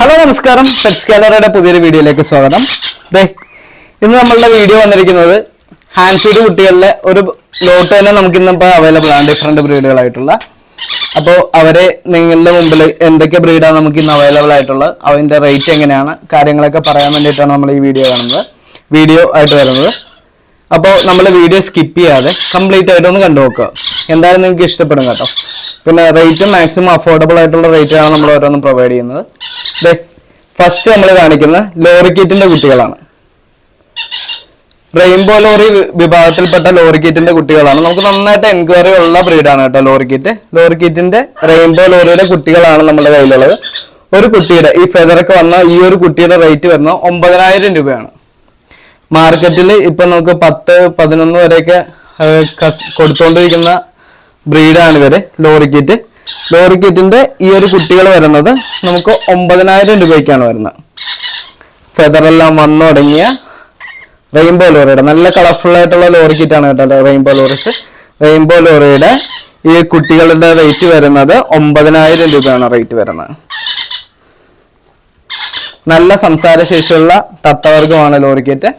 Hello നമസ്കാരം. Pets ഗാലറിയുടെ പുതിയൊരു വീഡിയോയിലേക്ക് സ്വാഗതം. ദേ ഇന്ന് നമ്മളുടെ വീഡിയോ വന്നിരിക്കുന്നത് ഹാൻഡ് ഫീഡ് കുട്ടികളിലെ ഒരു ലോട്ട് തന്നെ നമുക്ക് ഇന്നിപ്പോൾ അവൈലബിൾ ആണ് ഡിഫറെന്റ് ബ്രീഡുകളായിട്ടുള്ള അപ്പോൾ അവരെ നിങ്ങളുടെ മുമ്പിൽ എന്തൊക്കെ ബ്രീഡാണ് നമുക്ക് ഇന്ന് അവൈലബിൾ ആയിട്ടുള്ളത് അതിന്റെ റേറ്റ് എങ്ങനെയാണ് കാര്യങ്ങളൊക്കെ പറയാൻ വേണ്ടിയിട്ടാണ് നമ്മൾ ഈ വീഡിയോ കാണുന്നത്. വീഡിയോ ആയിട്ട് വരുന്നത്. അപ്പോൾ നമ്മൾ വീഡിയോ സ്കിപ്പ് ചെയ്യാതെ കംപ്ലീറ്റ് ആയിട്ട് ഒന്ന് കണ്ടു നോക്കുക. എന്തായാലും നിങ്ങൾക്ക് ഇഷ്ടപ്പെടും കേട്ടോ. പിന്നെ റേറ്റ് മാക്സിമം അഫോർഡബിൾ ആയിട്ടുള്ള റേറ്റാണ് നമ്മൾ ഓരോന്നും പ്രൊവൈഡ് ചെയ്യുന്നത്. ഫസ്റ്റ് നമ്മൾ കാണിക്കുന്ന ലോറിക്കീറ്റിന്റെ കുട്ടികളാണ്. റെയിൻബോ ലോറി വിഭാഗത്തിൽപ്പെട്ട ലോറിക്കീറ്റിന്റെ കുട്ടികളാണ്. നമുക്ക് നന്നായിട്ട് എൻക്വയറി ഉള്ള ബ്രീഡാണ് കേട്ടോ ലോറിക്കീറ്റ് ലോറിക്കീറ്റിന്റെ ലോറി റെയിൻബോ ലോറിയുടെ കുട്ടികളാണ് നമ്മുടെ കയ്യിലുള്ളത്. ഒരു കുട്ടിയുടെ ഈ ഫെദറൊക്കെ വന്ന ഈ ഒരു കുട്ടിയുടെ റേറ്റ് വരുന്നത് ഒമ്പതിനായിരം രൂപയാണ്. മാർക്കറ്റിൽ ഇപ്പൊ നമുക്ക് പത്ത് പതിനൊന്ന് വരെയൊക്കെ കൊടുത്തുകൊണ്ടിരിക്കുന്ന ബ്രീഡാണ് ഇവർ ലോറി ലോറി കിറ്റിന്റെ ഈ ഒരു കുട്ടികൾ വരുന്നത് നമുക്ക് ഒമ്പതിനായിരം രൂപയ്ക്കാണ് വരുന്നത്. ഫെദറെല്ലാം വന്നു തുടങ്ങിയ റെയിൻബോ ലോറിയുടെ നല്ല കളർഫുൾ ആയിട്ടുള്ള ലോറി കിറ്റാണ് കേട്ടോ റെയിൻബോ ലോറിസ് റെയിൻബോ ലോറിയുടെ ഈ കുട്ടികളുടെ റേറ്റ് വരുന്നത് ഒമ്പതിനായിരം രൂപയാണ് റേറ്റ് വരുന്നത്. നല്ല സംസാരശേഷിയുള്ള തത്തവർഗമാണ് ലോറിക്കറ്റ്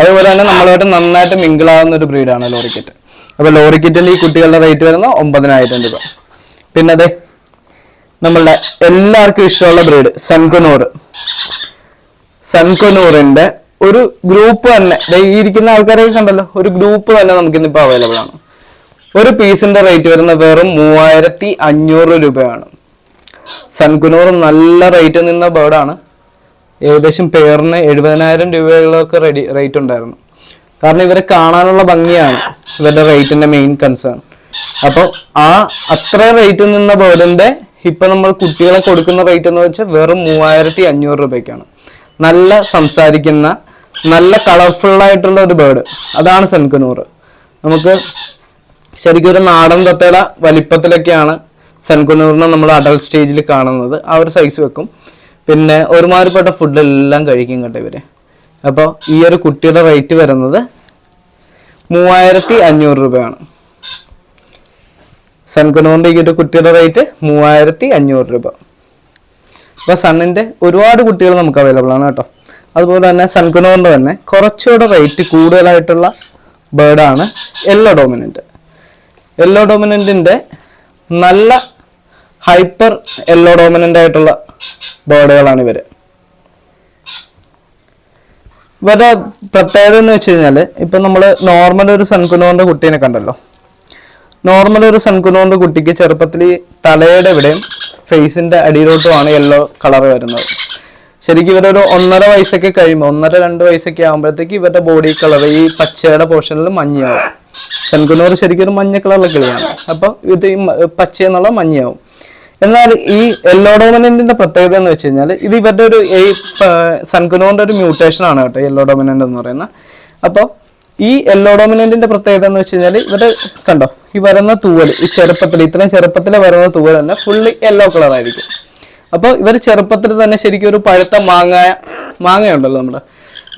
അതുപോലെ തന്നെ നമ്മളായിട്ട് നന്നായിട്ട് മിങ്കിൾ ആവുന്ന ഒരു ബ്രീഡാണ് ലോറിക്കറ്റ് അപ്പൊ ലോറിക്കറ്റിന്റെ ഈ കുട്ടികളുടെ റേറ്റ് വരുന്നത് ഒമ്പതിനായിരം രൂപ. പിന്നെ അതെ നമ്മളുടെ എല്ലാവർക്കും ഇഷ്ടമുള്ള ബ്രീഡ് സൺകുനൂർ സൺകുനൂറിന്റെ ഒരു ഗ്രൂപ്പ് തന്നെ. ഇരിക്കുന്ന ആൾക്കാരെയൊക്കെ കണ്ടല്ലോ? ഒരു ഗ്രൂപ്പ് തന്നെ നമുക്ക് ഇന്നിപ്പോ അവൈലബിൾ ആണ്. ഒരു പീസിന്റെ റേറ്റ് വരുന്ന വെറും മൂവായിരത്തി അഞ്ഞൂറ് രൂപയാണ്. സൺകുനൂർ നല്ല റേറ്റ് നിന്ന ബേർഡാണ് ഏകദേശം പേറിന് എഴുപതിനായിരം രൂപകളൊക്കെ റെഡി റേറ്റ് ഉണ്ടായിരുന്നു. കാരണം ഇവരെ കാണാനുള്ള ഭംഗിയാണ് ഇവരുടെ റേറ്റിന്റെ മെയിൻ കൺസേൺ അപ്പോൾ ആ അത്ര റേറ്റ് നിന്ന ബേർഡിന്റെ ഇപ്പൊ നമ്മൾ കുട്ടികളെ കൊടുക്കുന്ന റേറ്റ് എന്ന് വെച്ചാൽ വെറും മൂവായിരത്തി അഞ്ഞൂറ് രൂപയ്ക്കാണ്. നല്ല സംസാരിക്കുന്ന നല്ല കളർഫുൾ ആയിട്ടുള്ള ഒരു ബേർഡ് അതാണ് സെൻകനൂർ നമുക്ക് ശരിക്കും ഒരു നാടൻ തത്തയുടെ വലിപ്പത്തിലൊക്കെയാണ് സെൻകുനൂറിനെ നമ്മൾ അഡൽട്ട് സ്റ്റേജിൽ കാണുന്നത്. ആ ഒരു സൈസ് വെക്കും. പിന്നെ ഒരുമാതിരിപ്പെട്ട ഫുഡ് എല്ലാം കഴിക്കും കേട്ടോ ഇവർ. അപ്പോൾ ഈ ഒരു കുട്ടിയുടെ റേറ്റ് വരുന്നത് മൂവായിരത്തി അഞ്ഞൂറ് രൂപയാണ്. സൺകുനൂറിന്റെ ഈ ഒരു കുട്ടിയുടെ റേറ്റ് മൂവായിരത്തി അഞ്ഞൂറ് രൂപ. അപ്പൊ സണ്ണിന്റെ ഒരുപാട് കുട്ടികൾ നമുക്ക് അവൈലബിൾ ആണ് കേട്ടോ. അതുപോലെ തന്നെ സൺകുനോറിന്റെ തന്നെ കുറച്ചുകൂടെ റേറ്റ് കൂടുതലായിട്ടുള്ള ബേർഡാണ് യെല്ലോ ഡോമിനന്റ് യെല്ലോ ഡോമിനന്റിന്റെ നല്ല ഹൈപ്പർ യെല്ലോ ഡോമിനന്റ് ആയിട്ടുള്ള ബേർഡുകളാണ് ഇവർ. ഇവരുടെ പ്രത്യേകത എന്ന് വെച്ച് കഴിഞ്ഞാൽ ഇപ്പൊ നമ്മൾ നോർമൽ ഒരു സൺകുനോറിന്റെ കുട്ടീനെ കണ്ടല്ലോ. നോർമൽ ഒരു സൺകുനോറിന്റെ കുട്ടിക്ക് ചെറുപ്പത്തിൽ തലയുടെ ഇവിടെയും ഫേസിന്റെ അടിയിലോട്ടുമാണ് യെല്ലോ കളർ വരുന്നത്. ശരിക്കും ഇവരൊരു ഒന്നര വയസ്സൊക്കെ കഴിയുമ്പോൾ ഒന്നര രണ്ട് വയസ്സൊക്കെ ആകുമ്പോഴത്തേക്ക് ഇവരുടെ ബോഡി കളർ ഈ പച്ചയുടെ പോർഷനിൽ മഞ്ഞയാവും. സൺകുനോർ ശരിക്കും ഒരു മഞ്ഞ കളറിലെ കിളിയാണ്. അപ്പോൾ ഇത് ഈ പച്ച എന്നുള്ള മഞ്ഞയാവും. എന്നാൽ ഈ യെല്ലോ ഡോമിനന്റിന്റെ പ്രത്യേകത എന്ന് വെച്ച് കഴിഞ്ഞാൽ ഇത് ഇവരുടെ ഒരു ഈ ഒരു മ്യൂട്ടേഷൻ ആണ് കേട്ടോ യെല്ലോ ഡോമിനന്റ് എന്ന് പറയുന്നത്. അപ്പോൾ ഈ യെല്ലോ ഡോമിനന്റിന്റെ പ്രത്യേകത എന്ന് വെച്ച് കഴിഞ്ഞാൽ കണ്ടോ ഈ വരുന്ന തൂവൽ ഈ ചെറുപ്പത്തിൽ ഇത്രയും ചെറുപ്പത്തിൽ വരുന്ന തൂവൽ തന്നെ ഫുള്ളി യെല്ലോ കളർ ആയിരിക്കും. അപ്പോൾ ഇവർ ചെറുപ്പത്തിൽ തന്നെ ശരിക്കും ഒരു പഴുത്ത മാങ്ങ മാങ്ങയുണ്ടല്ലോ നമ്മുടെ.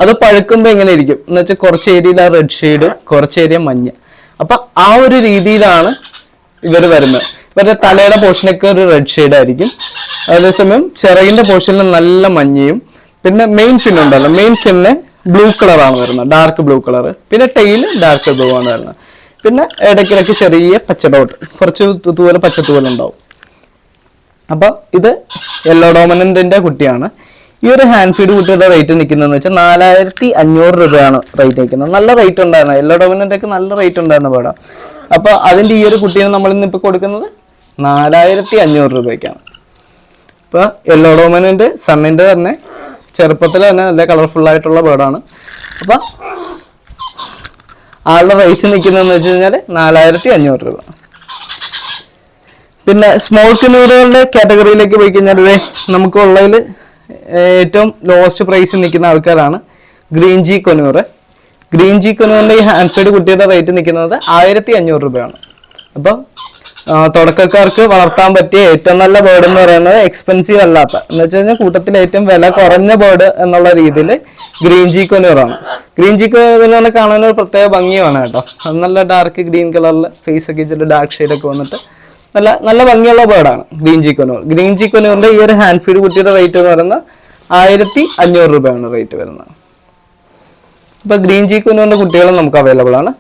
അത് പഴുക്കുമ്പോൾ എങ്ങനെ ഇരിക്കും? എന്ന് വെച്ചാൽ കുറച്ച് ഏരിയയിൽ ആ റെഡ് ഷെയ്ഡ് കുറച്ച് ഏരിയ മഞ്ഞ. അപ്പൊ ആ ഒരു രീതിയിലാണ് ഇവർ വരുന്നത്. ഇവരുടെ തലയുടെ പോർഷനൊക്കെ ഒരു റെഡ് ഷെയ്ഡ് ആയിരിക്കും. അതേസമയം ചിറകിന്റെ പോർഷനിൽ നല്ല മഞ്ഞയും പിന്നെ മെയിൻ ഫിൻ ഉണ്ടല്ലോ മെയിൻ ഫിന്ന് ബ്ലൂ കളറാണ് വരുന്നത്. ഡാർക്ക് ബ്ലൂ കളർ പിന്നെ ടെയിൽ ഡാർക്ക് ബ്ലൂ ആണ് വരുന്നത്. പിന്നെ ഇടയ്ക്കിടയ്ക്ക് ചെറിയ പച്ച ഡോട്ട് കുറച്ച് തൂവൽ പച്ച തൂവൽ ഉണ്ടാവും. അപ്പൊ ഇത് യെല്ലോ ഡോമിനന്റിന്റെ കുട്ടിയാണ്. ഈ ഒരു ഹാൻഡ് ഫീഡ് കുട്ടിയുടെ റേറ്റ് നിൽക്കുന്നതെന്ന് വെച്ചാൽ നാലായിരത്തി അഞ്ഞൂറ് രൂപയാണ് റേറ്റ് നിൽക്കുന്നത്. നല്ല റേറ്റ് ഉണ്ടായിരുന്നു. യെല്ലോ ഒക്കെ നല്ല റേറ്റ് ഉണ്ടായിരുന്ന പേടാ അപ്പോൾ അതിന്റെ ഈ ഒരു കുട്ടീനെ നമ്മൾ ഇന്ന് ഇപ്പൊ കൊടുക്കുന്നത് നാലായിരത്തി അഞ്ഞൂറ് രൂപയ്ക്കാണ്. ഇപ്പൊ യെല്ലോ ഡോമിനന്റ് സണ്ണിന്റെ തന്നെ ചെറുപ്പത്തിൽ തന്നെ നല്ല കളർഫുൾ ആയിട്ടുള്ള ബേർഡാണ് അപ്പൊ ആളുടെ റേറ്റ് നിൽക്കുന്നതെന്ന് വെച്ച് കഴിഞ്ഞാൽ നാലായിരത്തി അഞ്ഞൂറ് രൂപ. പിന്നെ സ്മോൾ കിന്നൂറുകളുടെ കാറ്റഗറിയിലേക്ക് പോയി കഴിഞ്ഞാൽ നമുക്ക് ഉള്ളതിൽ ഏറ്റവും ലോവസ്റ്റ് പ്രൈസിൽ നിൽക്കുന്ന ആൾക്കാരാണ് ഗ്രീൻ ജി കൊനൂറ് ഗ്രീൻ ജി കൊനൂറിന്റെ ഈ ഹാൻഡ് കുട്ടിയുടെ റേറ്റ് നിൽക്കുന്നത് ആയിരത്തി അഞ്ഞൂറ് രൂപയാണ്. അപ്പം തുടക്കക്കാർക്ക് വളർത്താൻ പറ്റിയ ഏറ്റവും നല്ല ബേർഡ് എന്ന് പറയുന്നത് എക്സ്പെൻസീവ് അല്ലാത്ത. എന്ന് വെച്ച് കഴിഞ്ഞാൽ കൂട്ടത്തിൽ ഏറ്റവും വില കുറഞ്ഞ ബേർഡ് എന്നുള്ള രീതിയിൽ ഗ്രീൻ ജി കൊനൂറാണ് ഗ്രീൻ ജി കൊനൂർ കാണാൻ ഒരു പ്രത്യേക ഭംഗിയാണ് കേട്ടോ. അത് നല്ല ഡാർക്ക് ഗ്രീൻ കളറിൽ ഫേസ് ഒക്കെ ഇച്ചിരി ഡാർക്ക് ഷെയ്ഡ് ഒക്കെ വന്നിട്ട് നല്ല നല്ല ഭംഗിയുള്ള ബേർഡാണ് ഗ്രീൻ ചിക്കനൂർ ഗ്രീൻ ചിക്കനൂറിന്റെ ഈ ഒരു ഹാൻഡ് ഫീഡ് കുട്ടിയുടെ റേറ്റ് എന്ന് പറയുന്നത് ആയിരത്തി അഞ്ഞൂറ് രൂപയാണ് റേറ്റ് വരുന്നത്. ഇപ്പൊ ഗ്രീൻ ചിക്കനൂറിന്റെ കുട്ടികളും നമുക്ക് അവൈലബിൾ ആണ്.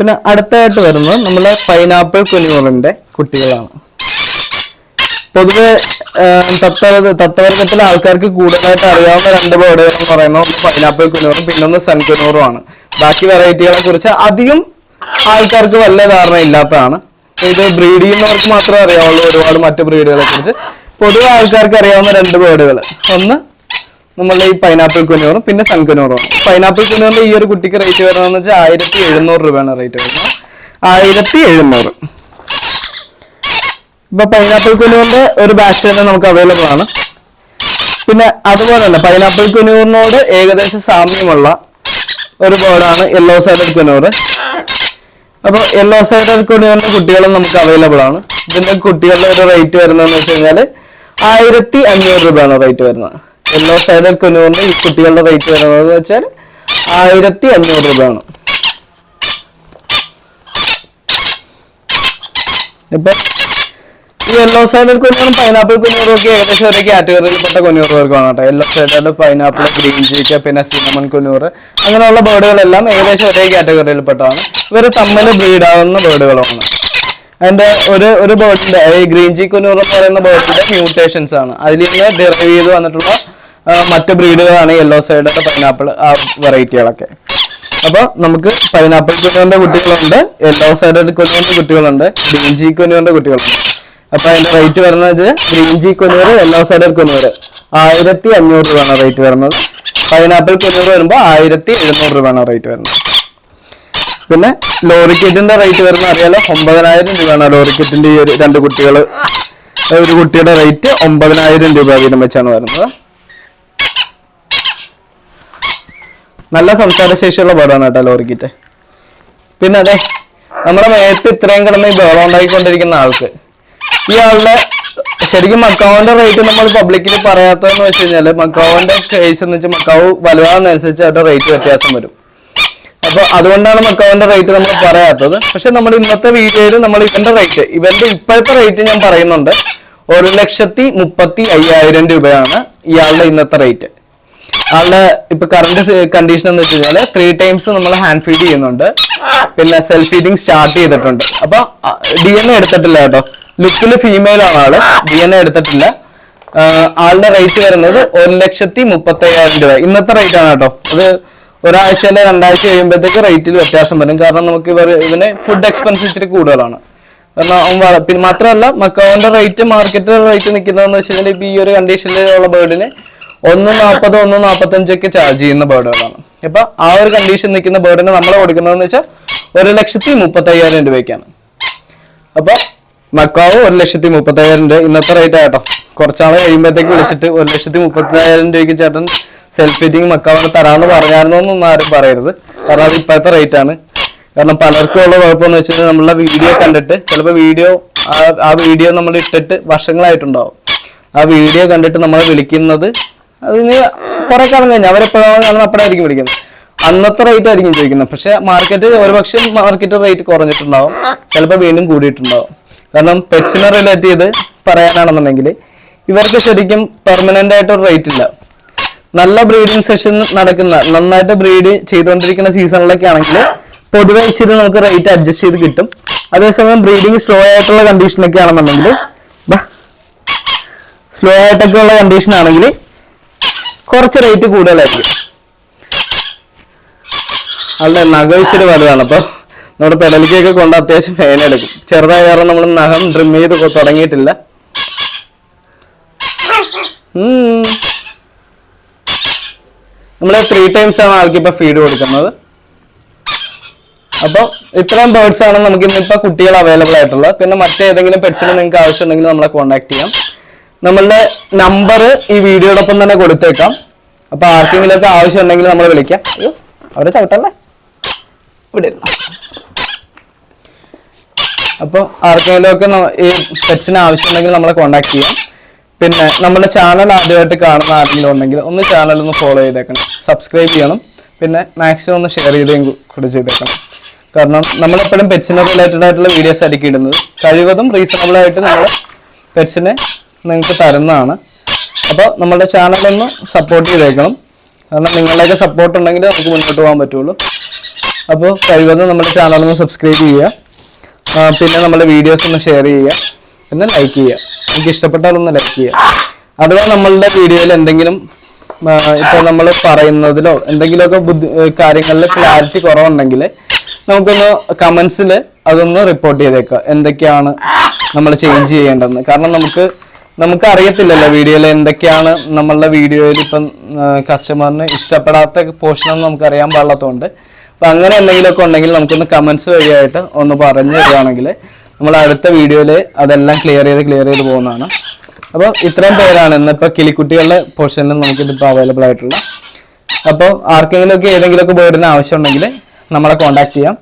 പിന്നെ അടുത്തായിട്ട് വരുന്നത് നമ്മളെ പൈനാപ്പിൾ കുഞ്ഞുങ്ങളിന്റെ കുട്ടികളാണ്. പൊതുവെ തത്വ തത്വവർഗത്തിലെ ആൾക്കാർക്ക് കൂടുതലായിട്ട് അറിയാവുന്ന രണ്ട് ബേർഡുകൾ എന്ന് പറയുന്നത് ഒന്ന് പൈനാപ്പിൾ കുനിമുറും പിന്നെ ഒന്ന് സൺ കുഞ്ഞുറുമാണ് ബാക്കി വെറൈറ്റികളെ കുറിച്ച് അധികം ആൾക്കാർക്ക് വല്ല ധാരണ ഇല്ലാത്തതാണ്. ഇത് ബ്രീഡ് ചെയ്യുന്നവർക്ക് മാത്രമേ അറിയാവുള്ളൂ ഒരുപാട് മറ്റു ബ്രീഡുകളെ കുറിച്ച്. പൊതുവെ ആൾക്കാർക്ക് അറിയാവുന്ന രണ്ട് ബേർഡുകൾ ഒന്ന് നമ്മളുടെ ഈ പൈനാപ്പിൾ കുഞ്ഞൂറും പിന്നെ സൺ കുഞ്ഞൂറുമാണ് പൈനാപ്പിൾ കുഞ്ഞൂറിന്റെ ഈ ഒരു കുട്ടിക്ക് റേറ്റ് വരുന്നതെന്ന് വെച്ചാൽ ആയിരത്തി എഴുന്നൂറ് രൂപയാണ് റേറ്റ് വരുന്നത്. ആയിരത്തി എഴുന്നൂറ്. ഇപ്പൊ പൈനാപ്പിൾ കുഞ്ഞൂറിന്റെ ഒരു ബാച്ച് തന്നെ നമുക്ക് അവൈലബിൾ ആണ്. പിന്നെ അതുപോലെ തന്നെ പൈനാപ്പിൾ കുഞ്ഞൂറിനോട് ഏകദേശം സാമ്യമുള്ള ഒരു ബേർഡാണ് യെല്ലോ സൈഡഡ് കുഞ്ഞൂർ അപ്പൊ യെല്ലോ സൈഡഡ് കുഞ്ഞൂറിന്റെ കുട്ടികളും നമുക്ക് അവൈലബിൾ ആണ്. ഇതിന്റെ കുട്ടികളുടെ ഒരു റേറ്റ് വരുന്നതെന്ന് വെച്ച് കഴിഞ്ഞാൽ ആയിരത്തി അഞ്ഞൂറ് രൂപയാണ് റേറ്റ് വരുന്നത്. കുഞ്ഞൂറിന് ഈ കുട്ടികളുടെ റേറ്റ് വരുന്നത് വെച്ചാൽ ആയിരത്തി അഞ്ഞൂറ് രൂപയാണ്. ഇപ്പൊ യെല്ലോ സൈഡൽ കുഞ്ഞും പൈനാപ്പിൾ കുഞ്ഞും ഒക്കെ ഏകദേശം ഒരു കാറ്റഗറിയിൽപ്പെട്ട കുഞ്ഞുറവർക്കാണ് കേട്ടോ. Yellow sided pineapple green cheek പിന്നെ സിനമൺ കുഞ്ഞൂറ് അങ്ങനെയുള്ള ബേർഡുകളെല്ലാം ഏകദേശം ഒരേ കാറ്റഗറിയിൽപ്പെട്ടതാണ് ഇവർ തമ്മിൽ ബ്രീഡ് ആവുന്ന ബേർഡുകളുമാണ് അതിന്റെ ഒരു ഒരു ബേർഡിന്റെ ഈ ഗ്രീൻ ചീ കുഞ്ഞൂർ എന്ന് പറയുന്ന ബേർഡിന്റെ മ്യൂട്ടേഷൻസ് ആണ്. അതിൽ നിന്ന് ഡിറൈവ് ചെയ്ത് വന്നിട്ടുള്ള മറ്റ് ബ്രീഡുകളാണ് യെല്ലോ സൈഡ് പൈനാപ്പിൾ ആ വെറൈറ്റികളൊക്കെ അപ്പൊ നമുക്ക് പൈനാപ്പിൾ കുഞ്ഞുവിന്റെ കുട്ടികളുണ്ട് യെല്ലോ സൈഡ് കുഞ്ഞുവിന്റെ കുട്ടികളുണ്ട് ഗ്രീൻ ജി കുഞ്ഞുവിന്റെ കുട്ടികളുണ്ട്. അപ്പൊ അതിന്റെ റേറ്റ് വരുന്നത് ഗ്രീൻ ജി കുഞ്ഞൂറ് യെല്ലോ സൈഡ് കുഞ്ഞൂറ് ആയിരത്തി അഞ്ഞൂറ് രൂപയാണ് റേറ്റ് വരുന്നത്. പൈനാപ്പിൾ കുഞ്ഞൂറ് വരുമ്പോൾ ആയിരത്തി എഴുന്നൂറ് രൂപയാണ് റേറ്റ് വരുന്നത്. പിന്നെ ലോറിക്കെറ്റിന്റെ റേറ്റ് വരുന്ന അറിയാലോ? ഒമ്പതിനായിരം രൂപയാണ് ലോറിക്കെറ്റിന്റെ ഈ ഒരു രണ്ട് കുട്ടികൾ ഒരു കുട്ടിയുടെ റേറ്റ് ഒമ്പതിനായിരം രൂപ വീതം വെച്ചാണ് വരുന്നത്. നല്ല സംസാരശേഷിയുള്ള പടമാണ് കേട്ടോ ലോറിക്കിറ്റ്. പിന്നെ അതെ നമ്മുടെ മേത്ത് ഇത്രയും കിടന്ന് ഈ ബഹളം ഉണ്ടാക്കിക്കൊണ്ടിരിക്കുന്ന ആൾക്ക്. ഈ ആളുടെ ശരിക്കും മക്കാവിന്റെ റേറ്റ് നമ്മൾ പബ്ലിക്കിൽ പറയാത്തതെന്ന് വെച്ച് കഴിഞ്ഞാൽ മക്കാവിന്റെ കേസ് എന്ന് വെച്ചാൽ മക്കാവ് വലുതാണെന്നനുസരിച്ച് അവരുടെ റേറ്റ് വ്യത്യാസം വരും. അപ്പൊ അതുകൊണ്ടാണ് മക്കാവിന്റെ റേറ്റ് നമ്മൾ പറയാത്തത്. പക്ഷെ നമ്മൾ ഇന്നത്തെ വീഡിയോയിൽ നമ്മൾ ഇവന്റെ റേറ്റ് ഇവന്റെ ഇപ്പോഴത്തെ റേറ്റ് ഞാൻ പറയുന്നുണ്ട്. ഒരു ലക്ഷത്തി മുപ്പത്തി അയ്യായിരം രൂപയാണ് ഇയാളുടെ ഇന്നത്തെ റേറ്റ് ആളുടെ ഇപ്പൊ കറണ്ട് കണ്ടീഷൻ എന്ന് വെച്ച് കഴിഞ്ഞാൽ ത്രീ ടൈംസ് നമ്മൾ ഹാൻഡ് ഫീഡ് ചെയ്യുന്നുണ്ട്. പിന്നെ സെൽഫ് ഫീഡിങ് സ്റ്റാർട്ട് ചെയ്തിട്ടുണ്ട്. അപ്പൊ ഡി എൻ എടുത്തിട്ടില്ല കേട്ടോ. ലുക്കിൽ ഫീമെയിൽ ആണ് ആൾ ഡി എൻ എടുത്തിട്ടില്ല. ആളുടെ റേറ്റ് വരുന്നത് ഒരു ലക്ഷത്തി മുപ്പത്തി അയ്യായിരം രൂപ. ഇന്നത്തെ റേറ്റ് ആണ് കേട്ടോ. അത് ഒരാഴ്ചയിലെ രണ്ടാഴ്ച കഴിയുമ്പോഴത്തേക്ക് റേറ്റിൽ വ്യത്യാസം വരും. കാരണം നമുക്ക് ഇവർ ഇവന് ഫുഡ് എക്സ്പെൻസ് ഇച്ചിരി കൂടുതലാണ്. പിന്നെ മാത്രമല്ല മക്കാവിന്റെ റേറ്റ് മാർക്കറ്റ് റേറ്റ് നിൽക്കുന്നതെന്ന് വെച്ച് കഴിഞ്ഞാൽ ഇപ്പൊ ഈ ഒരു കണ്ടീഷനിലുള്ള ബേർഡിന് ഒന്ന് നാൽപ്പത് ഒന്ന് നാൽപ്പത്തഞ്ചൊക്കെ ചാർജ് ചെയ്യുന്ന ബേർഡുകളാണ് ഇപ്പൊ ആ ഒരു കണ്ടീഷൻ നിൽക്കുന്ന ബേർഡിന് നമ്മൾ കൊടുക്കുന്നതെന്ന് വെച്ചാൽ ഒരു ലക്ഷത്തി മുപ്പത്തി അയ്യായിരം രൂപയ്ക്കാണ്. അപ്പൊ മക്കാവ് ഒരു ലക്ഷത്തി മുപ്പത്തി അയ്യായിരം രൂപ. ഇന്നത്തെ റേറ്റ് ആട്ടോ കുറച്ചാളെ കഴിയുമ്പോഴത്തേക്ക് വിളിച്ചിട്ട് ഒരു ലക്ഷത്തി മുപ്പത്തി അയ്യായിരം രൂപയ്ക്ക് ചേട്ടൻ സെൽഫ് ഫിറ്റിംഗ് മക്കാവ് തരാമെന്ന് പറഞ്ഞായിരുന്നൊന്നും ആരും പറയരുത്. കാരണം അത് ഇപ്പോഴത്തെ റേറ്റ് ആണ്. കാരണം പലർക്കും ഉള്ള കുഴപ്പമെന്ന് വെച്ചാൽ നമ്മളെ വീഡിയോ കണ്ടിട്ട് ചിലപ്പോൾ വീഡിയോ ആ വീഡിയോ നമ്മൾ ഇട്ടിട്ട് വർഷങ്ങളായിട്ടുണ്ടാവും. ആ വീഡിയോ കണ്ടിട്ട് നമ്മളെ വിളിക്കുന്നത് അതിന് കുറെ കാലം കഴിഞ്ഞ്. അവരെപ്പോഴാണ് കാണുന്നത് അപ്പോഴായിരിക്കും വിളിക്കുന്നത് അന്നത്തെ റേറ്റ് ആയിരിക്കും ചോദിക്കുന്നത്. പക്ഷെ മാർക്കറ്റ് ഒരുപക്ഷെ മാർക്കറ്റ് റേറ്റ് കുറഞ്ഞിട്ടുണ്ടാവും. ചിലപ്പോൾ വീണ്ടും കൂടിയിട്ടുണ്ടാവും. കാരണം പെറ്റ്സിനെ റിലേറ്റ് ചെയ്ത് പറയാനാണെന്നുണ്ടെങ്കിൽ ഇവർക്ക് ശരിക്കും പെർമനന്റ് ആയിട്ട് ഒരു റേറ്റ് ഇല്ല. നല്ല ബ്രീഡിംഗ് സെഷൻ നടക്കുന്ന നന്നായിട്ട് ബ്രീഡ് ചെയ്തുകൊണ്ടിരിക്കുന്ന സീസണിലൊക്കെ ആണെങ്കിൽ പൊതുവെ ഇച്ചിരി നമുക്ക് റേറ്റ് അഡ്ജസ്റ്റ് ചെയ്ത് കിട്ടും. അതേസമയം ബ്രീഡിംഗ് സ്ലോ ആയിട്ടുള്ള കണ്ടീഷനൊക്കെ ആണെന്നുണ്ടെങ്കിൽ സ്ലോ ആയിട്ടൊക്കെ ഉള്ള കണ്ടീഷൻ ആണെങ്കിൽ കുറച്ച് റേറ്റ് കൂടുതലായിരിക്കും. അല്ല നഖം ഇച്ചിരി വലുതാണ്. അപ്പൊ നമ്മുടെ പെടലിക്കൊക്കെ കൊണ്ട് അത്യാവശ്യം ഫെയിൻ എടുക്കും. ചെറുതായ കാരണം നമ്മൾ നഖം ട്രിം ചെയ്ത് തുടങ്ങിയിട്ടില്ല. നമ്മൾ ത്രീ ടൈംസ് ആണ് ആൾക്ക് ഇപ്പൊ ഫീഡ് കൊടുക്കുന്നത്. അപ്പോൾ ഇത്രയും ബേർഡ്സ് ആണ് നമുക്ക് ഇന്നിപ്പോ കുട്ടികൾ അവൈലബിൾ ആയിട്ടുള്ളത്. പിന്നെ മറ്റേതെങ്കിലും പെറ്റ്സിന് നിങ്ങൾക്ക് ആവശ്യമുണ്ടെങ്കിൽ നമ്മളെ കോൺടാക്ട് ചെയ്യാം. നമ്മളുടെ നമ്പർ ഈ വീഡിയോടൊപ്പം തന്നെ കൊടുത്തേക്കാം. അപ്പൊ ആർക്കെങ്കിലും ആവശ്യം ഉണ്ടെങ്കിൽ നമ്മൾ വിളിക്കാം. അയ്യോ അവരെ ചവിട്ടല്ലേ? ഇവിടെ അപ്പൊ അപ്പോൾ ആർക്കെങ്കിലും ഒക്കെ ന- ഈ പെറ്റ്സിന് ആവശ്യമുണ്ടെങ്കിൽ നമ്മളെ കോൺടാക്ട് ചെയ്യാം. പിന്നെ നമ്മുടെ ചാനൽ ആദ്യമായിട്ട് കാണുന്ന ആരെങ്കിലും ഉണ്ടെങ്കിൽ ഒന്ന് ചാനൽ ഒന്ന് ഫോളോ ചെയ്തേക്കണം. സബ്സ്ക്രൈബ് ചെയ്യണം. പിന്നെ മാക്സിമം ഒന്ന് ഷെയർ ചെയ്തേം കൂടെ ചെയ്തേക്കണം. കാരണം നമ്മളെപ്പോഴും പെറ്റ്സിനെ റിലേറ്റഡ് ആയിട്ടുള്ള വീഡിയോസ് ആയിരിക്കും ഇടുന്നത്. കഴിവതും റീസണബിൾ ആയിട്ട് നമ്മൾ പെറ്റ്സിനെ നിങ്ങൾക്ക് തരുന്നതാണ്. അപ്പോൾ നമ്മുടെ ചാനലൊന്ന് സപ്പോർട്ട് ചെയ്തേക്കണം. കാരണം നിങ്ങളുടെയൊക്കെ സപ്പോർട്ട് ഉണ്ടെങ്കിൽ നമുക്ക് മുന്നോട്ട് പോകാൻ പറ്റുള്ളൂ. അപ്പോൾ കഴിവതും നമ്മുടെ ചാനലൊന്ന് സബ്സ്ക്രൈബ് ചെയ്യുക. പിന്നെ നമ്മുടെ വീഡിയോസ് ഒന്ന് ഷെയർ ചെയ്യുക. പിന്നെ ലൈക്ക് ചെയ്യുക. നിങ്ങൾക്ക് ഇഷ്ടപ്പെട്ടാൽ ഒന്ന് ലൈക്ക് ചെയ്യുക. അഥവാ നമ്മളുടെ വീഡിയോയിൽ എന്തെങ്കിലും ഇപ്പോൾ നമ്മൾ പറയുന്നതിലോ എന്തെങ്കിലുമൊക്കെ ബുദ്ധി കാര്യങ്ങളിൽ ക്ലാരിറ്റി കുറവുണ്ടെങ്കിൽ നമുക്കൊന്ന് കമൻസിൽ അതൊന്ന് റിപ്പോർട്ട് ചെയ്തേക്കുക. എന്തൊക്കെയാണ് നമ്മൾ ചേഞ്ച് ചെയ്യേണ്ടതെന്ന്. കാരണം നമുക്ക് നമുക്ക് അറിയത്തില്ലല്ലോ വീഡിയോയിൽ എന്തൊക്കെയാണ് നമ്മളുടെ വീഡിയോയിൽ ഇപ്പം കസ്റ്റമറിന് ഇഷ്ടപ്പെടാത്ത പോർഷൻ നമുക്ക് അറിയാൻ പാടില്ലാത്തതുകൊണ്ട്. അപ്പൊ അങ്ങനെ എന്തെങ്കിലുമൊക്കെ ഉണ്ടെങ്കിൽ നമുക്കൊന്ന് കമന്റ്സ് വഴിയായിട്ട് ഒന്ന് പറഞ്ഞു തരികയാണെങ്കിൽ നമ്മൾ അടുത്ത വീഡിയോയിൽ അതെല്ലാം ക്ലിയർ ചെയ്ത് ക്ലിയർ ചെയ്ത് പോകുന്നതാണ്. അപ്പോൾ ഇത്രയും പേരാണ് ഇന്നിപ്പോൾ കിളിക്കുട്ടികളുടെ പോർഷനിൽ നമുക്കിതിപ്പോൾ അവൈലബിൾ ആയിട്ടുള്ളത്. അപ്പോൾ ആർക്കെങ്കിലുമൊക്കെ ഏതെങ്കിലുമൊക്കെ ബേർഡിന് ആവശ്യമുണ്ടെങ്കിൽ നമ്മളെ കോൺടാക്ട് ചെയ്യാം.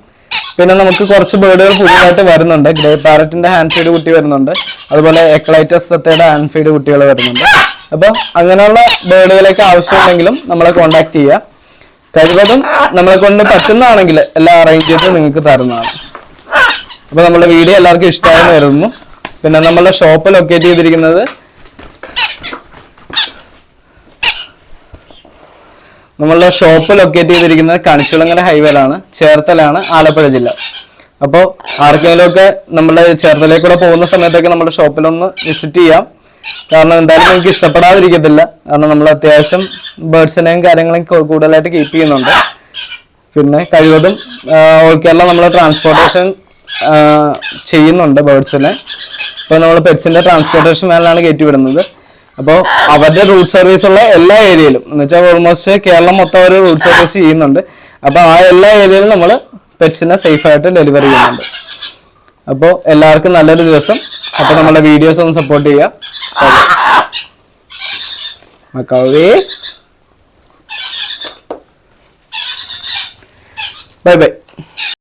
പിന്നെ നമുക്ക് കുറച്ച് ബേർഡുകൾ പുതിയതായിട്ട് വരുന്നുണ്ട്. ഗ്രേ പാരറ്റിന്റെ ഹാൻഡ് സൈഡ് കുട്ടി വരുന്നുണ്ട്. അതുപോലെ എക്ലൈറ്റസ് തത്തയുടെ ആൻഫീഡ് ഫീഡ് കുട്ടികൾ വരുന്നുണ്ട്. അപ്പോൾ അങ്ങനെയുള്ള ബേർഡുകളൊക്കെ ആവശ്യമുണ്ടെങ്കിലും നമ്മളെ കോൺടാക്ട് ചെയ്യുക. കഴിവതും നമ്മളെ കൊണ്ട് പറ്റുന്നതാണെങ്കിൽ എല്ലാം അറേഞ്ച് ചെയ്ത് നിങ്ങൾക്ക് തരുന്നതാണ്. അപ്പൊ നമ്മുടെ വീഡിയോ എല്ലാവർക്കും ഇഷ്ടമായെന്ന് വരുന്നു പിന്നെ നമ്മളുടെ ഷോപ്പ് ലൊക്കേറ്റ് ചെയ്തിരിക്കുന്നത് നമ്മളുടെ ഷോപ്പ് ലൊക്കേറ്റ് ചെയ്തിരിക്കുന്നത് കണിച്ചുളങ്ങര ഹൈവേയിലാണ് ചേർത്തലാണ് ആലപ്പുഴ ജില്ല. അപ്പോൾ ആർക്കെങ്കിലുമൊക്കെ നമ്മുടെ ചേർത്തലയിൽ പോകുന്ന സമയത്തൊക്കെ നമ്മുടെ ഷോപ്പിലൊന്ന് വിസിറ്റ് ചെയ്യാം. കാരണം എന്തായാലും നിങ്ങൾക്ക് ഇഷ്ടപ്പെടാതിരിക്കത്തില്ല. കാരണം നമ്മൾ അത്യാവശ്യം ബേർഡ്സിനെയും കാര്യങ്ങളെയും കൂ- കൂടുതലായിട്ട് കീപ്പ് ചെയ്യുന്നുണ്ട്. പിന്നെ കഴിവതും ഓൾ കേരള നമ്മൾ ട്രാൻസ്പോർട്ടേഷൻ ചെയ്യുന്നുണ്ട് ബേർഡ്സിനെ ഇപ്പോൾ നമ്മൾ പെറ്റ്സിന്റെ ട്രാൻസ്പോർട്ടേഷൻ മേലാണ് കയറ്റി വിടുന്നത്. അപ്പോൾ അവരുടെ റൂട്ട് സർവീസ് ഉള്ള എല്ലാ ഏരിയയിലും എന്ന് വെച്ചാൽ ഓൾമോസ്റ്റ് കേരളം മൊത്തം ഒരു റൂട്ട് സർവീസ് ചെയ്യുന്നുണ്ട്. അപ്പോൾ ആ എല്ലാ ഏരിയയിലും നമ്മൾ പെറ്റ്സിനെ സേഫ് ആയിട്ട് ഡെലിവറി ചെയ്യുന്നുണ്ട്. അപ്പോൾ എല്ലാവർക്കും നല്ലൊരു ദിവസം. അപ്പോൾ നമ്മുടെ വീഡിയോസ് ഒന്ന് സപ്പോർട്ട് ചെയ്യുക. മക്കാവേ. Bye bye